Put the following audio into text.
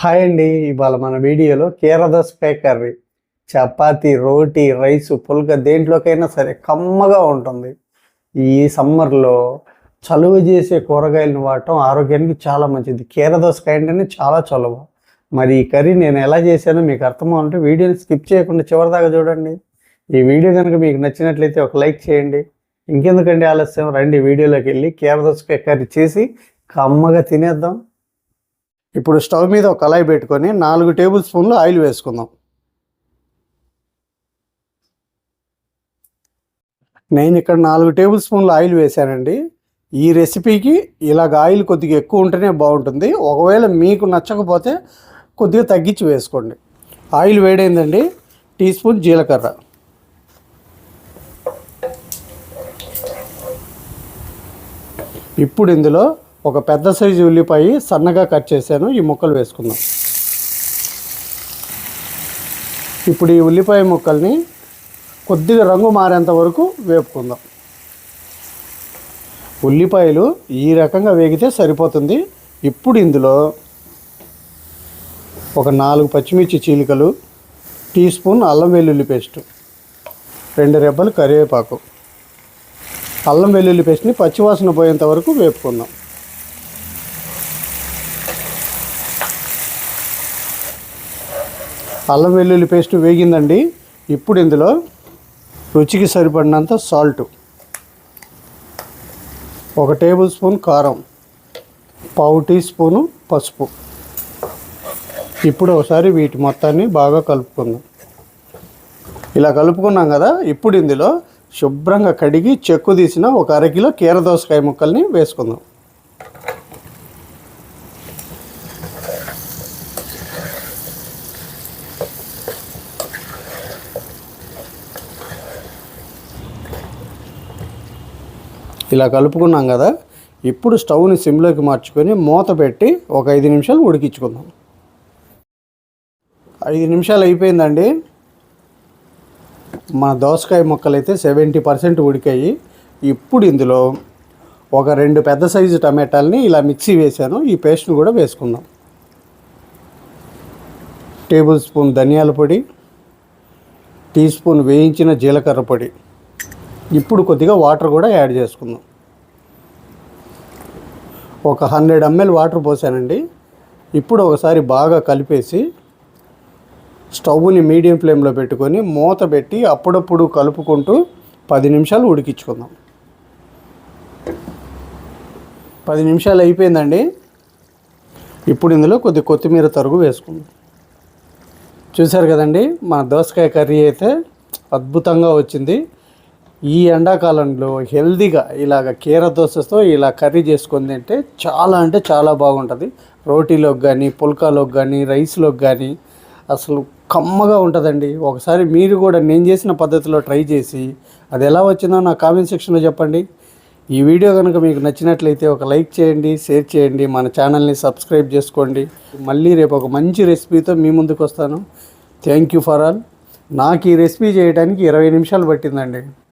Hi అండి ఇవాళ మన వీడియోలో కీరదోసకాయ కర్రీ. చపాతి రోటీ రైస్ పుల్క దేంట్లోకైనా సరే కమ్మగా ఉంటుంది. ఈ సమ్మర్లో చలువ చేసే కూరగాయలను వాడటం ఆరోగ్యానికి చాలా మంచిది. కీరదోసకాయ అంటేనే చాలా చలువ. మరి ఈ కర్రీ నేను ఎలా చేశానో మీకు అర్థమవుతుంటే వీడియోని స్కిప్ చేయకుండా చివరిదాకా చూడండి. ఈ వీడియో కనుక మీకు నచ్చినట్లయితే ఒక లైక్ చేయండి. ఇంకెందుకండి ఆలస్యం? రండి వీడియోలోకి వెళ్ళి కీరదోసకాయ కర్రీ చేసి కమ్మగా తినేద్దాం. ఇప్పుడు స్టవ్ మీద ఒక కళాయి పెట్టుకొని నాలుగు టేబుల్ స్పూన్లు ఆయిల్ వేసుకుందాం. నేను ఇక్కడ నాలుగు టేబుల్ స్పూన్లు ఆయిల్ వేశానండి. ఈ రెసిపీకి ఇలాగ ఆయిల్ కొద్దిగా ఎక్కువ ఉంటేనే బాగుంటుంది. ఒకవేళ మీకు నచ్చకపోతే కొద్దిగా తగ్గించి వేసుకోండి. ఆయిల్ వేడైందండి. టీ స్పూన్ జీలకర్ర. ఇప్పుడు ఇందులో ఒక పెద్ద సైజు ఉల్లిపాయ సన్నగా కట్ చేశాను. ఈ ముక్కలు వేసుకుందాం. ఇప్పుడు ఈ ఉల్లిపాయ ముక్కల్ని కొద్దిగా రంగు మారేంత వరకు వేపుకుందాం. ఉల్లిపాయలు ఈ రకంగా వేగితే సరిపోతుంది. ఇప్పుడు ఇందులో ఒక నాలుగు పచ్చిమిర్చి చీలికలు టీ స్పూన్ అల్లం వెల్లుల్లి పేస్ట్ రెండు రెబ్బలు కరివేపాకు. అల్లం వెల్లుల్లి పేస్ట్ని పచ్చివాసన పోయేంత వరకు వేపుకుందాం. అల్లం వెల్లుల్లి పేస్ట్ వేగిందండి. ఇప్పుడు ఇందులో రుచికి సరిపడినంత సాల్ట్. ఒక టేబుల్ స్పూన్ కారం. పావు టీ స్పూను పసుపు. ఇప్పుడు ఒకసారి వీటి మొత్తాన్ని బాగా కలుపుకుందాం. ఇలా కలుపుకున్నాం కదా ఇప్పుడు ఇందులో శుభ్రంగా కడిగి చెక్కు తీసిన ఒక అరకిలో కీర దోసకాయ ముక్కల్ని వేసుకుందాం. ఇలా కలుపుకున్నాం కదా ఇప్పుడు స్టవ్ని సిమ్లోకి మార్చుకొని మూత పెట్టి ఒక ఐదు నిమిషాలు ఉడికించుకుందాం. ఐదు నిమిషాలు అయిపోయిందండి. మన దోసకాయ ముక్కలు అయితే సెవెంటీ పర్సెంట్ ఉడికాయి. ఇప్పుడు ఇందులో ఒక రెండు పెద్ద సైజు టమాటాలని ఇలా మిక్సీ వేసాను ఈ పేస్ట్ని కూడా వేసుకుందాం. టేబుల్ స్పూన్ ధనియాల పొడి టీ స్పూన్ వేయించిన జీలకర్ర పొడి. ఇప్పుడు కొద్దిగా వాటర్ కూడా యాడ్ చేసుకుందాం. ఒక హండ్రెడ్ ఎంఎల్ వాటర్ పోసానండి. ఇప్పుడు ఒకసారి బాగా కలిపేసి స్టవ్ని మీడియం ఫ్లేమ్లో పెట్టుకొని మూత పెట్టి అప్పుడప్పుడు కలుపుకుంటూ పది నిమిషాలు ఉడికించుకుందాం. పది నిమిషాలు అయిపోయిందండి. ఇప్పుడు ఇందులో కొద్ది కొత్తిమీర తరుగు వేసుకుందాం. చూశారు కదండి మన దోసకాయ కర్రీ అయితే అద్భుతంగా వచ్చింది. ఈ ఎండాకాలంలో హెల్దీగా ఇలాగ కీర దోసతో ఇలా కర్రీ చేసుకొని తింటే చాలా అంటే చాలా బాగుంటుంది. రోటీలోకి కానీ పుల్కాలోకి కానీ రైస్లోకి కానీ అసలు కమ్మగా ఉంటుందండి. ఒకసారి మీరు కూడా నేను చేసిన పద్ధతిలో ట్రై చేసి అది ఎలా వచ్చిందో నా కామెంట్ సెక్షన్లో చెప్పండి. ఈ వీడియో కనుక మీకు నచ్చినట్లయితే ఒక లైక్ చేయండి షేర్ చేయండి మన ఛానల్ని సబ్స్క్రైబ్ చేసుకోండి. మళ్ళీ రేపు ఒక మంచి రెసిపీతో మీ ముందుకు వస్తాను. Thank you for all. నాకు ఈ రెసిపీ చేయడానికి ఇరవై నిమిషాలు పట్టిందండి.